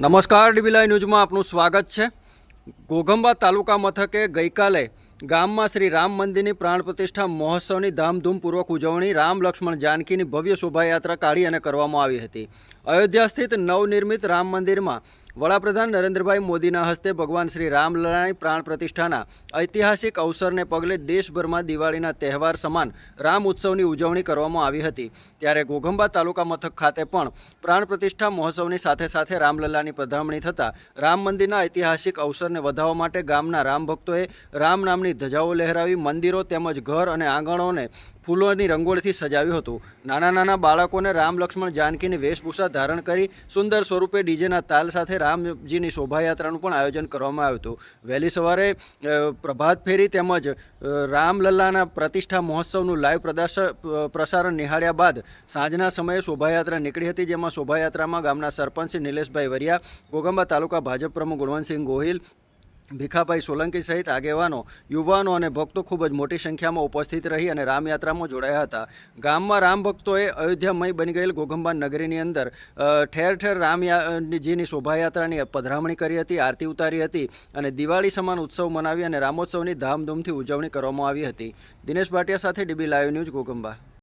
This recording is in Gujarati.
નમસ્કાર ડીબીલાઈ ન્યૂઝમાં આપનું સ્વાગત છે. ઘોઘંબા તાલુકા મથકે ગઈકાલે ગામમાં શ્રી રામ મંદિરની પ્રાણ પ્રતિષ્ઠા મહોત્સવની ધામધૂમપૂર્વક ઉજવણી રામ લક્ષ્મણ જાનકીની ભવ્ય શોભાયાત્રા કાઢી અને કરવામાં આવી હતી. અયોધ્યા સ્થિત નવનિર્મિત રામ મંદિરમાં વડાપ્રધાન નરેન્દ્રભાઈ મોદીના હસ્તે ભગવાન શ્રી રામલલાની પ્રાણ પ્રતિષ્ઠાના ઐતિહાસિક અવસરને પગલે દેશભરમાં દિવાળીના તહેવાર સમાન રામ ઉત્સવની ઉજવણી કરવામાં આવી હતી. ત્યારે ઘોઘંબા તાલુકા મથક ખાતે પણ પ્રાણ પ્રતિષ્ઠા મહોત્સવની સાથે સાથે રામલલ્લાની પધરામણી થતાં રામ મંદિરના ઐતિહાસિક અવસરને વધાવવા માટે ગામના રામ ભક્તોએ રામ નામની ધજાઓ લહેરાવી મંદિરો તેમજ ઘર અને આંગણોને ફૂલોની રંગોળીથી સજાવ્યું હતું. નાના નાના બાળકોને રામ લક્ષ્મણ જાનકીની વેશભૂષા ધારણ કરી સુંદર સ્વરૂપે ડીજેના તાલ સાથે રામજીની શોભાયાત્રાનું પણ આયોજન કરવામાં આવ્યું હતું. વહેલી સવારે પ્રભાત ફેરી તેમજ રામલલ્લાના પ્રતિષ્ઠા મહોત્સવનું લાઈવ પ્રસારણ નિહાળ્યા બાદ સાંજના સમયે શોભાયાત્રા નીકળી હતી, જેમાં શોભાયાત્રામાં ગામના સરપંચ નિલેશભાઈ વરિયા, ગોગંબા તાલુકા ભાજપ પ્રમુખ ગુણવંતસિંહ ગોહિલ ભીખાભાઈ સોલંકી સહિત આગેવાનો, યુવાનો અને ભક્તો ખૂબ જ મોટી સંખ્યામાં ઉપસ્થિત રહી અને રામયાત્રામાં જોડાયા હતા. ગામમાં રામ ભક્તોએ અયોધ્યામય બની ગયેલ ગોગંબા નગરીની અંદર ઠેર ઠેર રામજીની શોભાયાત્રાની પધરામણી કરી હતી, આરતી ઉતારી હતી અને દિવાળી સમાન ઉત્સવ મનાવી અને રામોત્સવની ધામધૂમથી ઉજવણી કરવામાં આવી હતી. દિનેશ ભાટિયા સાથે ડીબી લાઈવ ન્યૂઝ ઘોઘંબા